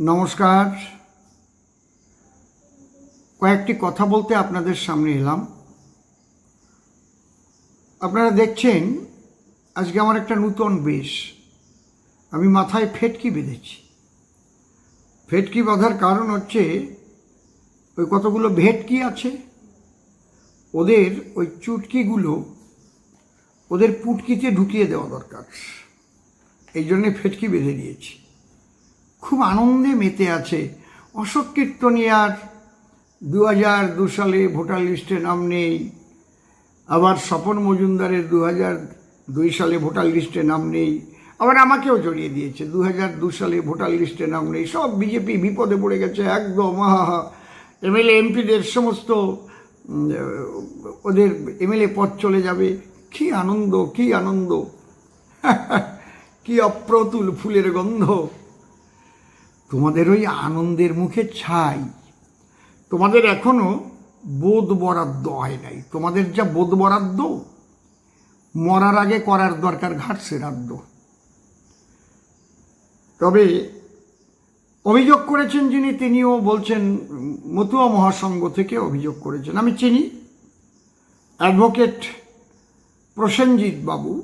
নমস্কার। কয়েকটি কথা বলতে আপনাদের সামনে এলাম। আপনারা দেখছেন, আজকে আমার একটা নূতন বেশ। আমি মাথায় ফেটকি বেঁধেছি। ফেটকি বাঁধার কারণ হচ্ছে, ওই কতগুলো ভেটকি আছে, ওদের ওই চুটকিগুলো ওদের পুটকিতে ঢুকিয়ে দেওয়া দরকার। এই জন্যে ফেটকি বেঁধে দিয়েছি। খুব আনন্দে মেতে আছে। অশোক কীর্তনিয়ার দু হাজার দু সালে ভোটার লিস্টে নাম নেই। আবার স্বপন মজুমদারের দু হাজার দুই সালে ভোটার লিস্টে নাম নেই। আবার আমাকেও জড়িয়ে দিয়েছে। দু হাজার দু সালে ভোটার লিস্টে নাম নেই। সব বিজেপি বিপদে পড়ে গেছে একদম আহা এমএলএ, এমপিদের সমস্ত ওদের এমএলএ পদ চলে যাবে। কি আনন্দ কি আনন্দ। কি অপ্রতুল ফুলের গন্ধ। তোমাদের ওই আনন্দের মুখে ছাই। তোমাদের এখনও বোধ বরাদ্দ হয় নাই। তোমাদের যা বোধ বরাদ্দ, মরার আগে করার দরকার ঘাট শ্রাদ্ধ তবে অভিযোগ করেছেন যিনি, তিনিও বলছেন, মতুয়া মহাসংঘ থেকে অভিযোগ করেছেন। আমি চিনি। অ্যাডভোকেট প্রসেনজিৎ বাবু,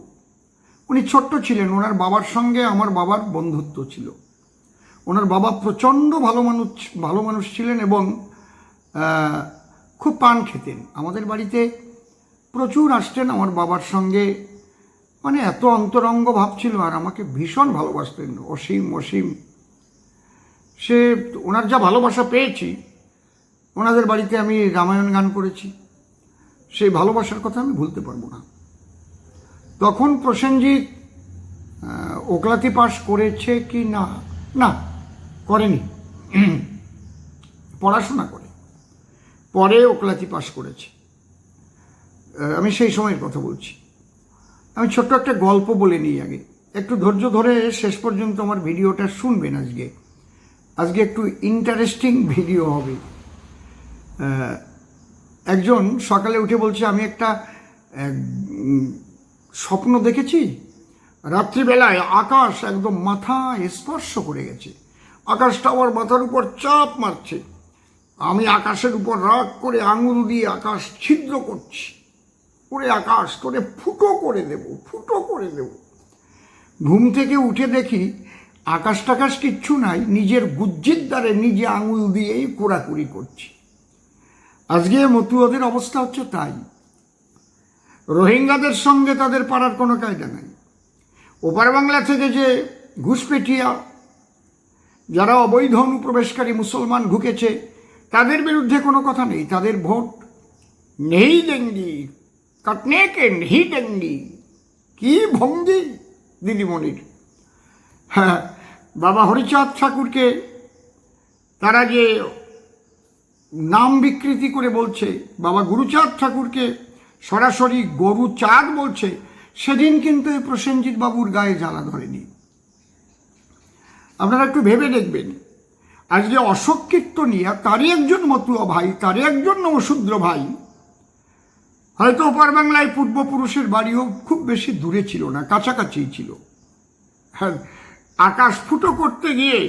উনি ছোট্ট ছিলেন। ওনার বাবার সঙ্গে আমার বাবার বন্ধুত্ব ছিল। ওনার বাবা প্রচণ্ড ভালো মানুষ ভালো মানুষ ছিলেন এবং খুব পান খেতেন। আমাদের বাড়িতে প্রচুর আসতেন আমার বাবার সঙ্গে। মানে এত অন্তরঙ্গ ভাব ছিল আর আমাকে ভীষণ ভালোবাসতেন, অসীম অসীম। সে, ওনার যা ভালোবাসা পেয়েছি, ওনাদের বাড়িতে আমি রামায়ণ গান করেছি। সেই ভালোবাসার কথা আমি ভুলতে পারব না। তখন প্রসেনজিৎ ওকলাতি পাস করেছে কি না? না করেনি। পড়াশোনা করে। পরে ওকলাতি পাস করেছে। আমি সেই সময়ের কথা বলছি। আমি ছোট্ট একটা গল্প বলে নিই আগে। একটু ধৈর্য ধরে শেষ পর্যন্ত আমার ভিডিওটা শুনবেন আজকে। আজকে একটু ইন্টারেস্টিং ভিডিও হবে। একজন সকালে উঠে বলছে, আমি একটা স্বপ্ন দেখেছি। রাত্রিবেলায় আকাশ একদম মাথা স্পর্শ করে গেছে। আকাশটা আমার মাথার উপর চাপ মারছে। আমি আকাশের উপর রাগ করে আঙুল দিয়ে আকাশ ছিদ্র করছি। ওরে আকাশ তোরে ফুটো করে দেব, ফুটো করে দেব। ঘুম থেকে উঠে দেখি আকাশ টাকাশ কিচ্ছু নাই, নিজের গুজ্জির দ্বারে নিজে আঙুল দিয়েই কোড়াকুড়ি করছি। আজকে মতুয়াদের অবস্থা হচ্ছে তাই। রোহিঙ্গাদের সঙ্গে তাদের পাড়ার কোনো কায়দা নাই। ওপার বাংলা থেকে যে ঘুষপেটিয়া যারা অবৈধ অনুপ্রবেশকারী মুসলমান ঢুকেছে, তাদের বিরুদ্ধে কোনো কথা নেই। তাদের ভোট নেই দেঙ্গি কাটনে কে নেই দেঙ্গি কি ভঙ্গি, দিদিমণির। হ্যাঁ বাবা হরিচাঁদ ঠাকুরকে তারা যে নাম বিকৃতি করে বলছে, বাবা গুরুচাঁদ ঠাকুরকে সরাসরি গরু চাঁদ বলছে, সেদিন কিন্তু এই প্রসেনজিৎ বাবুর গায়ে জ্বালা ধরেনি। আপনারা একটু ভেবে দেখবেন। আজকে অশোক কীর্তনিয়া তারই একজন মতুয়া ভাই তারই একজন নমশূদ্র ভাই। হয়তো ওপার বাংলায় পূর্বপুরুষের বাড়িও খুব বেশি দূরে ছিল না, কাছাকাছিই ছিল। হ্যাঁ আকাশ ফুটো করতে গিয়ে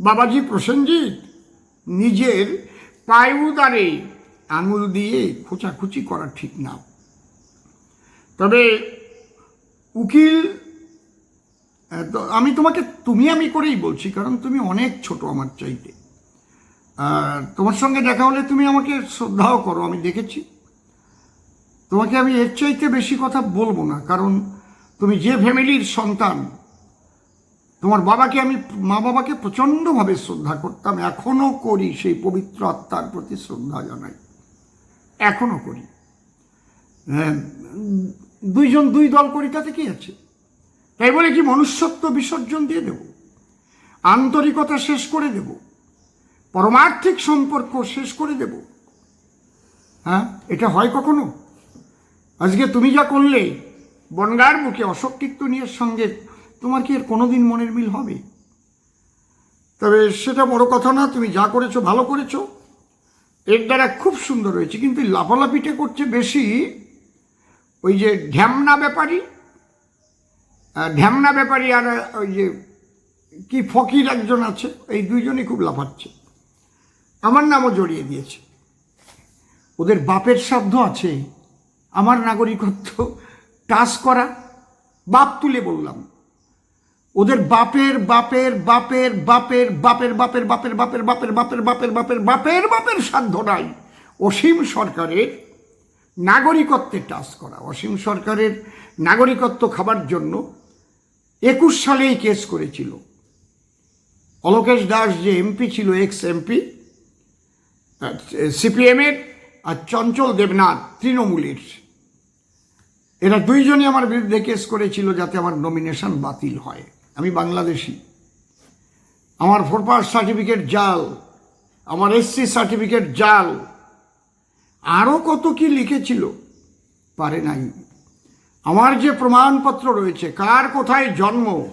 বাবাজি প্রসেনজিৎ নিজের পায়ুদারে আঙুল দিয়ে খোঁচাখুচি করা ঠিক না। তবে উকিল আমি তোমাকে তুমি আমি করেই বলছি কারণ তুমি অনেক ছোট আমার চাইতে। তোমার সঙ্গে দেখা হলে তুমি আমাকে শ্রদ্ধাও করো আমি দেখেছি। তোমাকে আমি এর চাইতে বেশি কথা বলব না কারণ তুমি যে ফ্যামিলির সন্তান তোমার বাবাকে আমি মা বাবাকে প্রচণ্ডভাবে শ্রদ্ধা করতাম এখনও করি সেই পবিত্র আত্মার প্রতি শ্রদ্ধা জানাই। এখনও করি। হ্যাঁ, দুইজন দুই দল করি তাতে কি আছে? তাই বলে কি মনুষ্যত্ব বিসর্জন দিয়ে দেব? আন্তরিকতা শেষ করে দেব? পরমার্থিক সম্পর্ক শেষ করে দেব? হ্যাঁ এটা হয় কখনো? আজকে তুমি যা করলে, বনগার মুখে অশোক কীর্তনীয়ের সঙ্গে তোমার কি এর কোনোদিন মনের মিল হবে? তবে সেটা বড় কথা না, তুমি যা করেছ ভালো করেছ। এর দ্বারা খুব সুন্দর হয়েছে, কিন্তু লাফালাফিটা করছে বেশি ওই যে ঢ্যামনা ব্যাপারী। ঢ্যামনা ব্যাপারী আর ওই যে কি ফকির একজন আছে এই দুইজনই খুব লাফাচ্ছে আমার নামও জড়িয়ে দিয়েছে ওদের বাপের সাধ্য আছে আমার নাগরিকত্ব টাচ করা বাপ তুলে বললাম ওদের বাপের বাপের বাপের বাপের বাপের বাপের বাপের বাপের বাপের বাপের বাপের বাপের বাপের বাপের সাধ্য নাই অসীম সরকারের নাগরিকত্বে টাচ করা অসীম সরকারের নাগরিকত্ব খাবার জন্য একুশ সালেই কেস করেছিল। অলোকেশ দাস যে এমপি ছিল এক্স এমপি সিপিএমের, আর চঞ্চল দেবনাথ তৃণমূলের। এরা দুইজনই আমার বিরুদ্ধে কেস করেছিল যাতে আমার নমিনেশন বাতিল হয়। আমি বাংলাদেশি। আমার ফোর পাস সার্টিফিকেট জাল, আমার এসসি সার্টিফিকেট জাল। আরও কত কি লিখেছিল, পারে নাই। আমার যে প্রমাণপত্র রয়েছে, কার কোথায় জন্ম,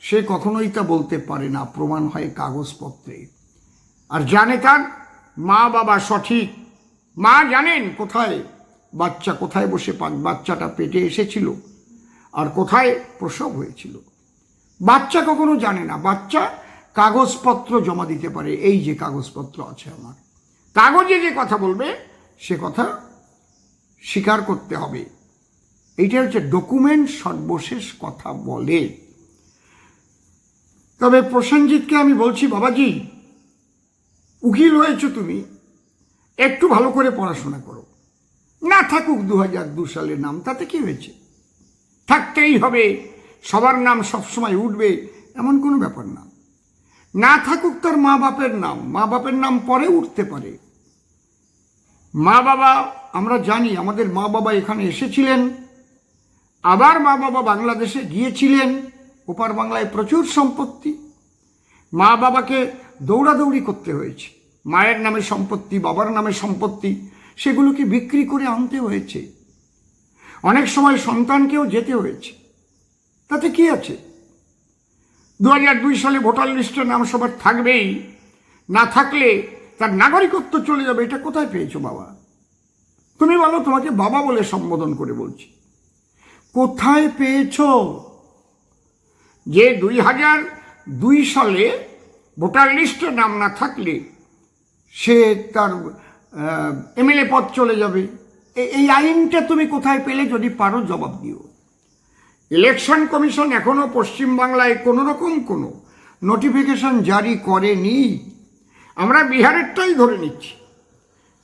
সে কখনোই তা বলতে পারে না। প্রমাণ হয় কাগজপত্রে। আর জানে তার মা বাবা সঠিক। মা জানেন কোথায় বাচ্চা কোথায় বসে বাচ্চাটা পেটে এসেছিল আর কোথায় প্রসব হয়েছিল। বাচ্চা কখনো জানে না। বাচ্চা কাগজপত্র জমা দিতে পারে। এই যে কাগজপত্র আছে আমার। কাগজে যে কথা বলবে, সে কথা স্বীকার করতে হবে। এইটা হচ্ছে ডকুমেন্ট সর্বশেষ কথা বলে। তবে প্রসেনজিৎকে আমি বলছি, বাবাজি, উকিল হয়েছো তুমি, একটু ভালো করে পড়াশোনা করো। না থাকুক দু হাজার দু সালের নাম, তাতে কি হয়েছে? থাকতেই হবে, সবার নাম সবসময় উঠবে, এমন কোনো ব্যাপার না। না থাকুক তার মা বাপের নাম মা বাপের নাম পরে উঠতে পারে। মা বাবা আমরা জানি আমাদের মা বাবা এখানে এসেছিলেন আবার মা বাবা বাংলাদেশে গিয়েছিলেন। ওপার বাংলায় প্রচুর সম্পত্তি। মা বাবাকে দৌড়াদৌড়ি করতে হয়েছে। মায়ের নামে সম্পত্তি, বাবার নামে সম্পত্তি, সেগুলোকে বিক্রি করে আনতে হয়েছে। অনেক সময় সন্তানকেও যেতে হয়েছে। তাতে কি আছে? দু দুই সালে ভোটার লিস্টে নাম সবার থাকবেই। না থাকলে তার নাগরিকত্ব চলে যাবে, এটা কোথায় পেয়েছ বাবা? তুমি বলো, তোমাকে বাবা বলে সম্বোধন করে বলছি। কোথায় পেয়েছ? যে দুই হাজার দুই সালে ভোটার লিস্টে নাম না থাকলে সে তার এমএলএ পদ চলে যাবে। এই আইনটা তুমি কোথায় পেলে যদি পারো জবাব দিও। ইলেকশন কমিশন এখনও পশ্চিমবাংলায় কোনো রকম কোনো নোটিফিকেশন জারি করেনি। আমরা বিহারেরটাই ধরে নিচ্ছি।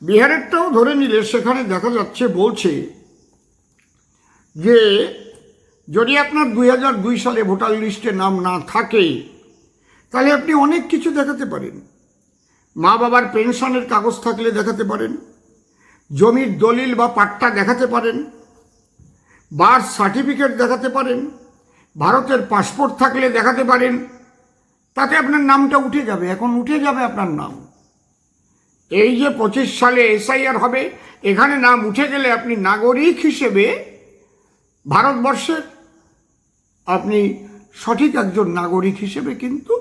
বিহারেরটাও ধরে নিলে সেখানে দেখা যাচ্ছে বলছে যে যদি আপনার দুই হাজার দুই সালে ভোটার লিস্টে নাম না থাকে, তাহলে আপনি অনেক কিছু দেখাতে পারেন। মা বাবার পেনশনের কাগজ থাকলে দেখাতে পারেন, জমির দলিল বা পাট্টা দেখাতে পারেন, বার্থ সার্টিফিকেট দেখাতে পারেন, ভারতের পাসপোর্ট থাকলে দেখাতে পারেন, তাতে আপনার নামটা উঠে যাবে, এখন উঠে যাবে আপনার নাম। এই যে পঁচিশ সালে এসআইআর হবে, এখানে নাম উঠে গেলে আপনি নাগরিক হিসেবে ভারতবর্ষের আপনি সঠিক একজন নাগরিক হিসেবে কিন্তু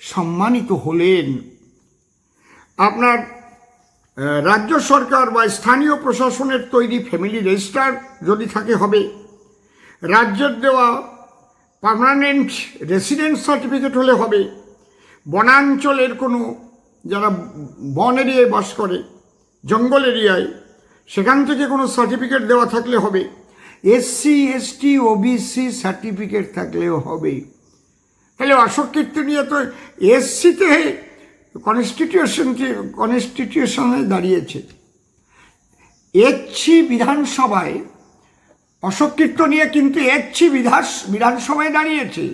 সম্মানিত হলেন। আপনার রাজ্য সরকার বা স্থানীয় প্রশাসনের তৈরি ফ্যামিলি রেজিস্টার যদি থাকে হবে, রাজ্যের দেওয়া পার্মানেন্ট রেসিডেন্ট সার্টিফিকেট হলে হবে, বনাঞ্চলের কোনো যারা বন এরিয়ায় বাস করে, জঙ্গল এরিয়ায়, সেখান থেকে কোনো সার্টিফিকেট দেওয়া থাকলে হবে। এসসি এসটি ওবিসি সার্টিফিকেট থাকলেও হবে তাহলে অশোক কীর্তনিয়া তো এসসিতে কনস্টিটিউশনকে কনস্টিটিউশনে দাঁড়িয়েছে। এসছি বিধানসভায়, অশোক কীর্তনিয়া কিন্তু এসছি বিধান বিধানসভায় দাঁড়িয়েছে।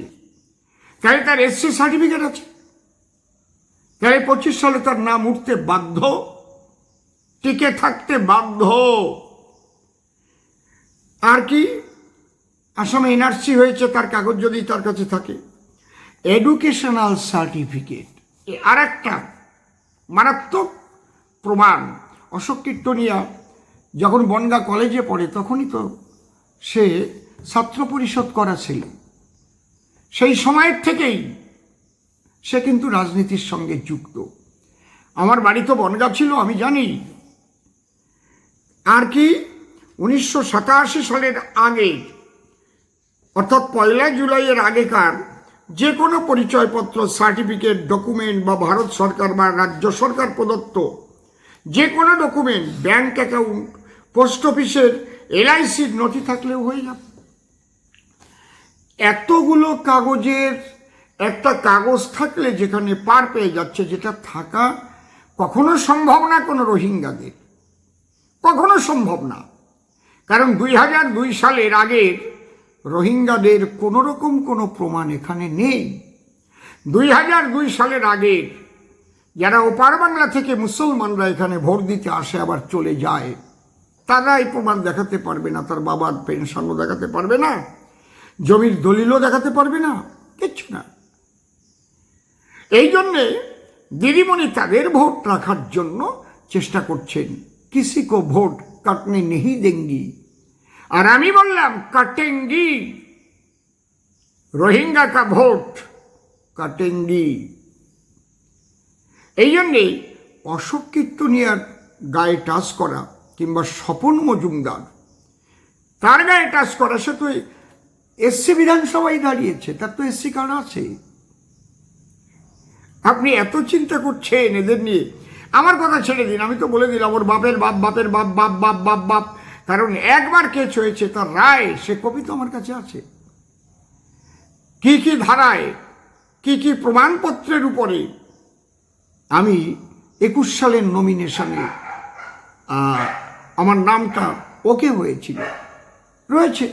তাহলে তার এসসি সার্টিফিকেট আছে। তাহলে পঁচিশ সালে তার নাম উঠতে বাধ্য, টিকে থাকতে বাধ্য। আর কি? আসামে এনআরসি হয়েছে, তার কাগজ যদি তার কাছে থাকে। এডুকেশনাল সার্টিফিকেট আর একটা মারাত্মক প্রমাণ। অশোক কীর্তনিয়া যখন বনগা কলেজে পড়ে, তখনই তো সে ছাত্র পরিষদ করা ছিল। সেই সময়ের থেকেই সে কিন্তু রাজনীতির সঙ্গে যুক্ত। আমার বাড়ি তো বনগা ছিল, আমি জানি। আর কি? উনিশশো সাতাশি সালের আগে, অর্থাৎ পয়লা জুলাইয়ের আগেকার যে কোনো পরিচয়পত্র, সার্টিফিকেট, ডকুমেন্ট বা ভারত সরকার বা রাজ্য সরকার প্রদত্ত যে কোনো ডকুমেন্ট, ব্যাংক অ্যাকাউন্ট, পোস্ট অফিসের এলআইসির নথি থাকলেও হয়ে যাবে এতগুলো কাগজের একটা কাগজ থাকলে যেখানে পার পেয়ে যাচ্ছে, যেটা থাকা কখনো সম্ভব না কোনো রোহিঙ্গাদের। কখনো সম্ভব না। কারণ দুই হাজার দুই সালের আগের রোহিঙ্গাদের কোনো রকম কোনো প্রমাণ এখানে নেই। দুই হাজার দুই সালের আগের যারা ওপার বাংলা থেকে মুসলমানরা এখানে ভোট দিতে আসে, আবার চলে যায় তারা এই প্রমাণ দেখাতে পারবে না, তার বাবার পেনশনও দেখাতে পারবে না, জমির দলিলও দেখাতে পারবে না, কিচ্ছু না। এই জন্যে দিদিমণি তাদের ভোট রাখার জন্য চেষ্টা করছেন কিসি কো ভোট কাটনে নেহি দেঙ্গি। আর আমি বললাম, কাটেঙ্গি। রোহিঙ্গা কা ভোট, কাটেঙ্গি। এই জন্যে অশোক কীর্তনিয়ার গায়ে টাচ করা কিংবা স্বপন মজুমদার, তার গায়ে টাচ করা, সে তো এসসি বিধানসভায় দাঁড়িয়েছে, তার তো এসসি কার্ড আছে। আপনি এত চিন্তা করছেন এদের নিয়ে আমার কথা ছেড়ে দিন, আমি তো বলে দিলাম, ওর বাপের বাপ বাপের বাপ বাপ বাপ বাপ বাপ। কারণ একবার কেস হয়েছে, তার রায়, সে কপি তো আমার কাছে আছে। কি কি ধারায়, কি কি প্রমাণপত্রের উপরে আমি একুশ সালের নমিনেশনে আমার নামটা ওকে হয়েছিল। রয়েছে।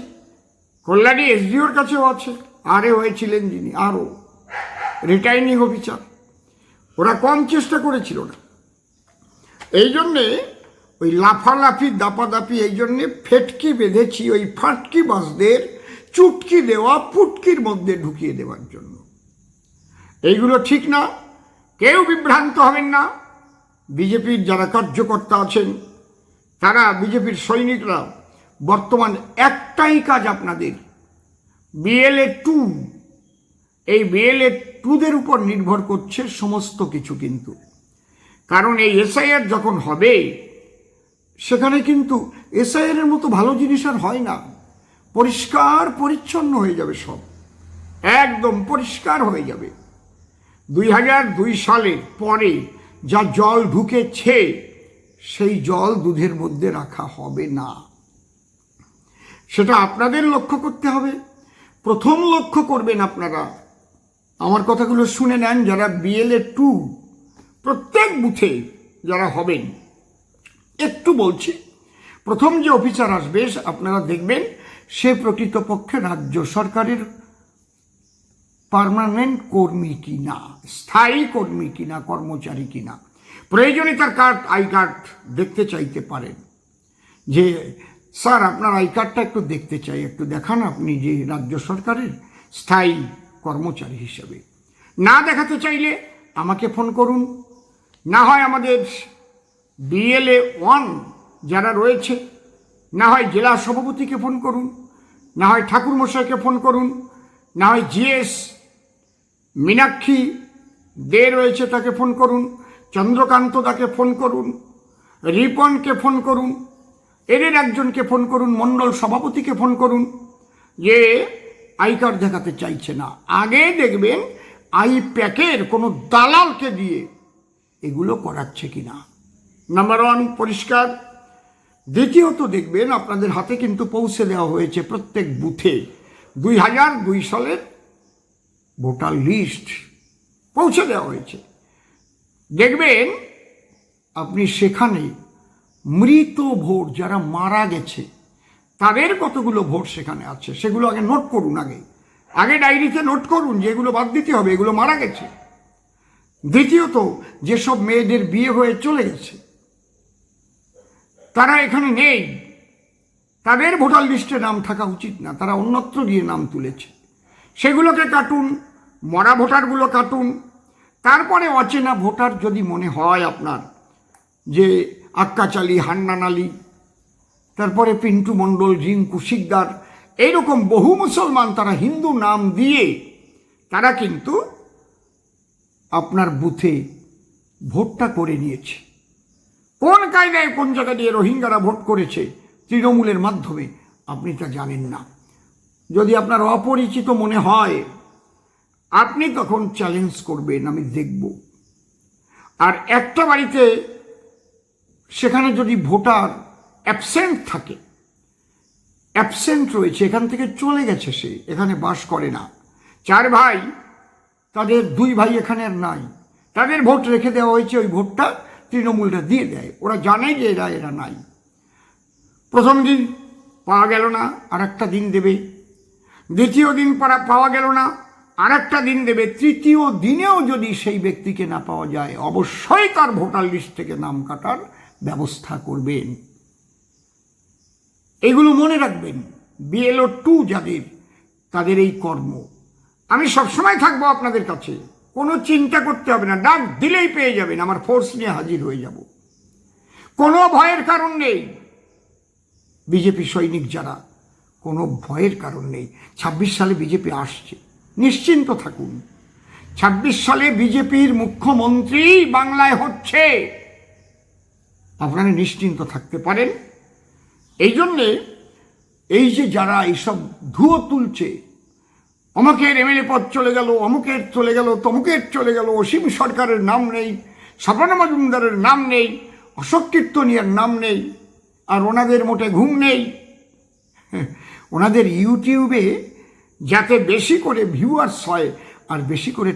কল্যাণী এসডিওর কাছেও আছে, আরে হয়েছিলেন যিনি, আরও। Returning officer. ওরা কম চেষ্টা করেছিল না। এই জন্যে ওই লাফালাফি, দাপাদাপি, এই জন্যে ফেটকি বেঁধেছি, ওই ফাটকি বাসদের চুটকি দেওয়া পুটকির মধ্যে ঢুকিয়ে দেওয়ার জন্য। এইগুলো ঠিক না। কেউ বিভ্রান্ত হবেন না। বিজেপির যারা কার্যকর্তা আছেন, তারা বিজেপির সৈনিকরা, বর্তমান একটাই কাজ আপনাদের বিএলএ টু এই বিএলএ টুদের উপর নির্ভর করছে সমস্ত কিছু কিন্তু। কারণ এই এসআইআর যখন হবে, সেখানে কিন্তু এসআইআর এর মতো ভালো জিনিস আর হয় না। পরিষ্কার পরিচ্ছন্ন হয়ে যাবে সব। একদম পরিষ্কার হয়ে যাবে। দুই হাজার দুই সালের পরে যা জল ঢুকেছে, সেই জল দুধের মধ্যে রাখা হবে না। সেটা আপনাদের লক্ষ্য করতে হবে। প্রথম লক্ষ্য করবেন আপনারা। আমার কথাগুলো শুনে নেন যারা বিএলএ টু প্রত্যেক বুথে যারা হবেন, একটু বলছি, প্রথম যে অফিসার আসবে, আপনারা দেখবেন সে প্রকৃতপক্ষে রাজ্য সরকারের পার্মানেন্ট কর্মী কিনা, স্থায়ী কর্মী কিনা, কর্মচারী কিনা। প্রয়োজনে তার কার্ড, আই কার্ড দেখতে চাইতে পারেন। যে, স্যার, আপনার আই কার্ডটা একটু দেখতে চাই, একটু দেখান আপনি যে রাজ্য সরকারের স্থায়ী কর্মচারী হিসেবে। না দেখাতে চাইলে আমাকে ফোন করুন। না হয় আমাদের বিএলএ ওয়ান যারা রয়েছে, না হয় জেলা সভাপতিকে ফোন করুন, না হয় ঠাকুরমশাইকে ফোন করুন, না হয় জিএস মীনাক্ষী দে রয়েছে তাকে ফোন করুন, চন্দ্রকান্ত তাকে ফোন করুন, রিপনকে ফোন করুন, এদের একজনকে ফোন করুন মণ্ডল সভাপতিকে ফোন করুন, যে আই কার্ড দেখাতে চাইছে না। আগে দেখবেন আই প্যাকের কোনো দালালকে দিয়ে এগুলো করাচ্ছে কি না নাম্বার ওয়ান পরিষ্কার। দ্বিতীয়ত দেখবেন আপনাদের হাতে কিন্তু পৌঁছে দেওয়া হয়েছে প্রত্যেক বুথে দুই হাজার দুই সালের ভোটার লিস্ট পৌঁছে দেওয়া হয়েছে। দেখবেন আপনি সেখানে মৃত ভোট যারা মারা গেছে, তাদের কতগুলো ভোট সেখানে আছে? সেগুলো আগে নোট করুন আগে। আগে ডায়েরিতে নোট করুন যে এগুলো বাদ দিতে হবে, এগুলো মারা গেছে। দ্বিতীয়ত, যেসব মেয়েদের বিয়ে হয়ে চলে গেছে, তারা এখানে নেই। তাদের ভোটার লিস্টে নাম থাকা উচিত না, তারা অন্যত্র গিয়ে নাম তুলেছে। সেগুলোকে কাটুন, মরা ভোটারগুলো কাটুন। তারপরে অচেনা ভোটার যদি মনে হয় আপনার, যে আক্কাচালি হান্নান আলী তারপরে পিন্টু মণ্ডল, রিঙ্কু শিকদার এইরকম বহু মুসলমান তারা হিন্দু নাম দিয়ে, তারা কিন্তু আপনার বুথে ভোটটা করে নিয়েছে। কোন কায়দায় কোন জায়গা দিয়ে রোহিঙ্গারা ভোট করেছে তৃণমূলের মাধ্যমে, আপনি তা জানেন না। যদি আপনার অপরিচিত মনে হয়, আপনি তখন চ্যালেঞ্জ করবেন, আমি দেখব। আর একটা বাড়িতে সেখানে যদি ভোটার অ্যাবসেন্ট থাকে অ্যাবসেন্ট রয়েছে, এখান থেকে চলে গেছে সে, এখানে বাস করে না। চার ভাই তাদের দুই ভাই এখানে নাই। তাদের ভোট রেখে দেওয়া হয়েছে, ওই ভোটটা তৃণমূলটা দিয়ে দেয়। ওরা জানে যে এরা এরা নাই। প্রথম দিন পাওয়া গেল না আর একটা দিন দেবে। দ্বিতীয় দিন পারা পাওয়া গেল না আর একটা দিন দেবে। তৃতীয় দিনেও যদি সেই ব্যক্তিকে না পাওয়া যায়, অবশ্যই তার ভোটার লিস্ট থেকে নাম কাটার ব্যবস্থা করবেন। এগুলো মনে রাখবেন। বিএলও টু যাদের, তাদের এই কর্ম। আমি সবসময় থাকব আপনাদের কাছে। কোনো চিন্তা করতে হবে না। ডাক দিলেই পেয়ে যাবেন। আমার ফোর্স নিয়ে হাজির হয়ে যাব। কোনো ভয়ের কারণ নেই। বিজেপি সৈনিক যারা, কোনো ভয়ের কারণ নেই। ছাব্বিশ সালে বিজেপি আসছে। নিশ্চিন্ত থাকুন। ছাব্বিশ সালে বিজেপির মুখ্যমন্ত্রী বাংলায় হচ্ছে। আপনারা নিশ্চিন্ত থাকতে পারেন। এই জন্যে এই যে যারা এইসব ধুয়ো তুলছে অমুকের এমএলএ পদ চলে গেল, অমুকের চলে গেল, তমুকের চলে গেল, অসীম সরকারের নাম নেই সাবানা মজুমদারের নাম নেই, অশোক কীর্তনিয়ার নাম নেই, আর ওনাদের মোটে ঘুম নেই। ওনাদের ইউটিউবে যাতে বেশি করে ভিউয়ার্স হয় আর বেশি করে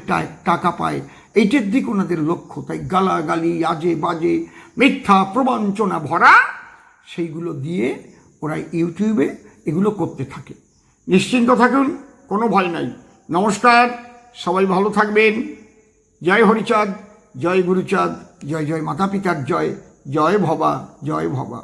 টাকা পায়, এইটার দিক ওনাদের লক্ষ্য। তাই গালাগালি, আজে বাজে, মিথ্যা, প্রবঞ্চনা ভরা, সেইগুলো দিয়ে ওরা ইউটিউবে এগুলো করতে থাকে। নিশ্চিন্ত থাকুন। কোনো ভয় নাই। নমস্কার, সবাই ভালো থাকবেন। জয় হরিচাঁদ, জয় গুরুচাঁদ, জয় জয় মাতা পিতার জয় জয় ভবা জয় ভবা।